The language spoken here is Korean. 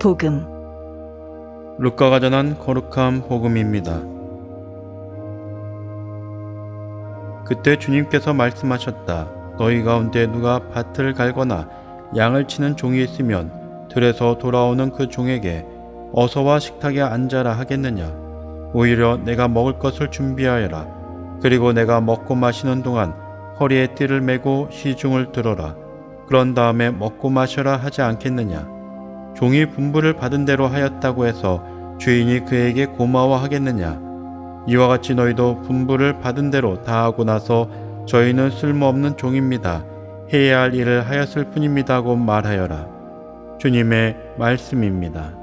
복음 루카가 전한 거룩한 복음입니다. 그때 주님께서 말씀하셨다. 너희 가운데 누가 밭을 갈거나 양을 치는 종이 있으면 들에서 돌아오는 그 종에게 어서와 식탁에 앉아라 하겠느냐. 오히려 내가 먹을 것을 준비하여라. 그리고 내가 먹고 마시는 동안 허리에 띠를 메고 시중을 들어라. 그런 다음에 먹고 마셔라 하지 않겠느냐. 종이 분부를 받은 대로 하였다고 해서 주인이 그에게 고마워하겠느냐? 이와 같이 너희도 분부를 받은 대로 다 하고 나서 저희는 쓸모없는 종입니다. 해야 할 일을 하였을 뿐입니다고 말하여라. 주님의 말씀입니다.